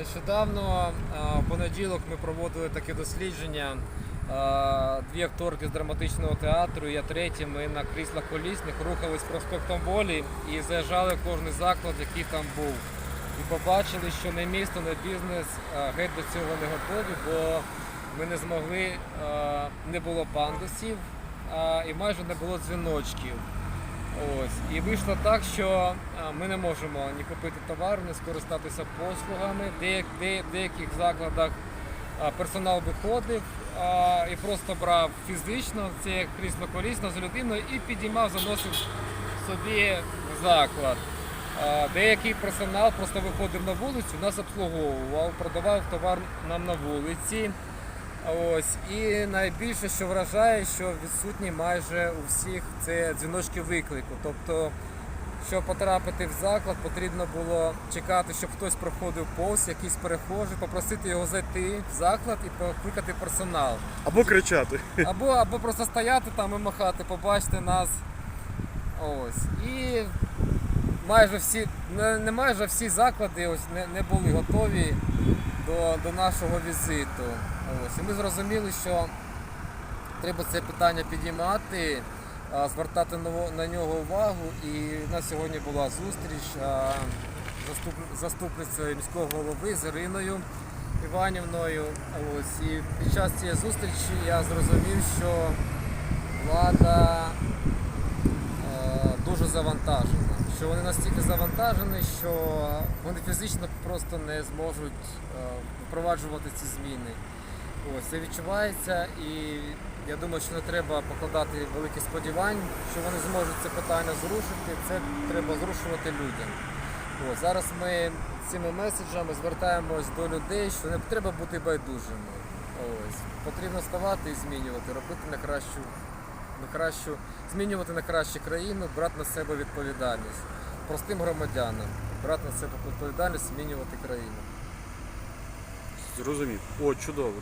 Нещодавно в понеділок ми проводили таке дослідження. Дві акторки з драматичного театру, я третій, ми на кріслах колісних рухались проспектом волі і заїжджали в кожний заклад, який там був. І побачили, що не місто, не бізнес геть до цього не готові, бо ми не змогли, не було пандусів і майже не було дзвіночків. Ось. І вийшло так, що ми не можемо ні купити товар, ні скористатися послугами. В деяк- де- в деяких закладах персонал виходив і просто брав фізично це крісло колісно з людиною і підіймав, заносив собі заклад. Деякий персонал просто виходив на вулицю, нас обслуговував, продавав товар нам на вулиці. Ось і найбільше, що вражає, що відсутні майже у всіх це дзвіночки виклику. Тобто, щоб потрапити в заклад, потрібно було чекати, щоб хтось проходив повз, якийсь перехожий, попросити його зайти в заклад і покликати персонал. Або кричати. Або, або просто стояти там і махати, побачити нас. Ось. І майже всі, не, не майже всі заклади ось не, не були готові до, до нашого візиту. Ось. І ми зрозуміли, що треба це питання підіймати, звертати на, нього увагу. І в нас сьогодні була зустріч заступницею міського голови з Іриною Іванівною. Ось. І під час цієї зустрічі я зрозумів, що влада е, дуже завантажена. Що вони настільки завантажені, що вони фізично просто не зможуть е, впроваджувати ці зміни. Ось це відчувається і я думаю, що не треба покладати великі сподівань, що вони зможуть це питання зрушити. Це треба зрушувати людям. Ось, зараз ми цими меседжами звертаємось до людей, що не треба бути байдужими. Ось. Потрібно ставати і змінювати, робити на кращу, на кращу, змінювати на кращу країну, брати на себе відповідальність. Простим громадянам брати на себе відповідальність, змінювати країну. Зрозумів. О, чудово.